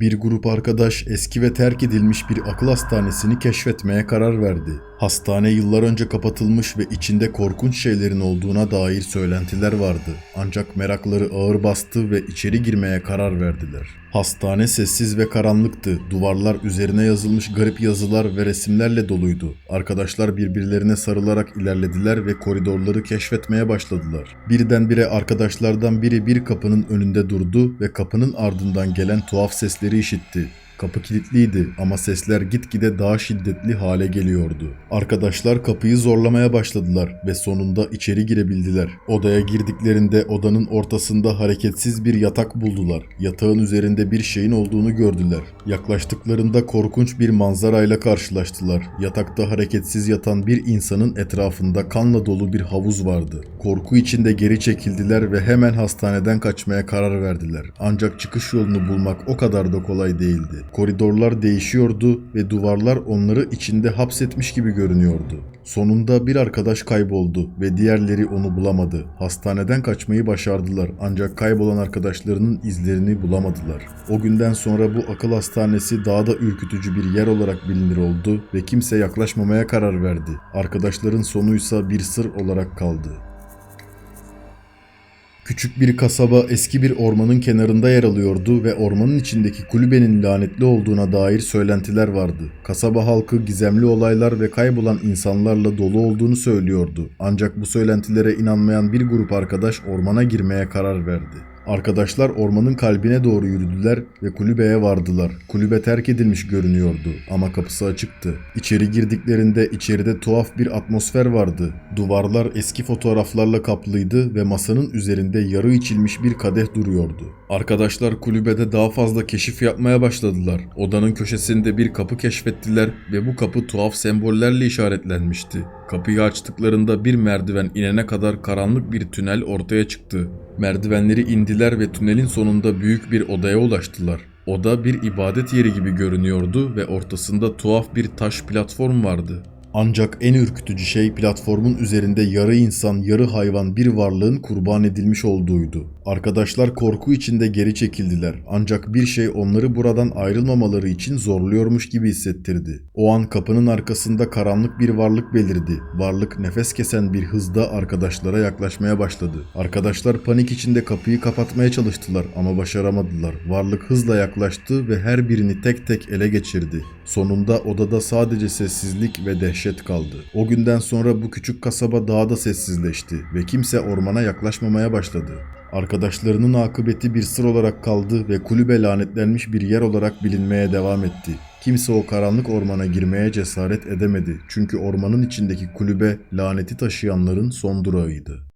Bir grup arkadaş eski ve terk edilmiş bir akıl hastanesini keşfetmeye karar verdi. Hastane yıllar önce kapatılmış ve içinde korkunç şeylerin olduğuna dair söylentiler vardı. Ancak merakları ağır bastı ve içeri girmeye karar verdiler. Hastane sessiz ve karanlıktı. Duvarlar üzerine yazılmış garip yazılar ve resimlerle doluydu. Arkadaşlar birbirlerine sarılarak ilerlediler ve koridorları keşfetmeye başladılar. Birdenbire arkadaşlardan biri bir kapının önünde durdu ve kapının ardından gelen tuhaf sesleri işitti. Kapı kilitliydi ama sesler gitgide daha şiddetli hale geliyordu. Arkadaşlar kapıyı zorlamaya başladılar ve sonunda içeri girebildiler. Odaya girdiklerinde odanın ortasında hareketsiz bir yatak buldular. Yatağın üzerinde bir şeyin olduğunu gördüler. Yaklaştıklarında korkunç bir manzarayla karşılaştılar. Yatakta hareketsiz yatan bir insanın etrafında kanla dolu bir havuz vardı. Korku içinde geri çekildiler ve hemen hastaneden kaçmaya karar verdiler. Ancak çıkış yolunu bulmak o kadar da kolay değildi. Koridorlar değişiyordu ve duvarlar onları içinde hapsetmiş gibi görünüyordu. Sonunda bir arkadaş kayboldu ve diğerleri onu bulamadı. Hastaneden kaçmayı başardılar ancak kaybolan arkadaşlarının izlerini bulamadılar. O günden sonra bu akıl hastanesi daha da ürkütücü bir yer olarak bilinir oldu ve kimse yaklaşmamaya karar verdi. Arkadaşların sonuysa bir sır olarak kaldı. Küçük bir kasaba eski bir ormanın kenarında yer alıyordu ve ormanın içindeki kulübenin lanetli olduğuna dair söylentiler vardı. Kasaba halkı gizemli olaylar ve kaybolan insanlarla dolu olduğunu söylüyordu. Ancak bu söylentilere inanmayan bir grup arkadaş ormana girmeye karar verdi. Arkadaşlar ormanın kalbine doğru yürüdüler ve kulübeye vardılar. Kulübe terk edilmiş görünüyordu ama kapısı açıktı. İçeri girdiklerinde içeride tuhaf bir atmosfer vardı. Duvarlar eski fotoğraflarla kaplıydı ve masanın üzerinde yarı içilmiş bir kadeh duruyordu. Arkadaşlar kulübede daha fazla keşif yapmaya başladılar. Odanın köşesinde bir kapı keşfettiler ve bu kapı tuhaf sembollerle işaretlenmişti. Kapıyı açtıklarında bir merdiven inene kadar karanlık bir tünel ortaya çıktı. Merdivenleri indiler ve tünelin sonunda büyük bir odaya ulaştılar. Oda bir ibadet yeri gibi görünüyordu ve ortasında tuhaf bir taş platform vardı. Ancak en ürkütücü şey platformun üzerinde yarı insan yarı hayvan bir varlığın kurban edilmiş olduğuydu. Arkadaşlar korku içinde geri çekildiler ancak bir şey onları buradan ayrılmamaları için zorluyormuş gibi hissettirdi. O an kapının arkasında karanlık bir varlık belirdi. Varlık nefes kesen bir hızda arkadaşlara yaklaşmaya başladı. Arkadaşlar panik içinde kapıyı kapatmaya çalıştılar ama başaramadılar. Varlık hızla yaklaştı ve her birini tek tek ele geçirdi. Sonunda odada sadece sessizlik ve dehşet kaldı. O günden sonra bu küçük kasaba daha da sessizleşti ve kimse ormana yaklaşmamaya başladı. Arkadaşlarının akıbeti bir sır olarak kaldı ve kulübe lanetlenmiş bir yer olarak bilinmeye devam etti. Kimse o karanlık ormana girmeye cesaret edemedi çünkü ormanın içindeki kulübe laneti taşıyanların son durağıydı.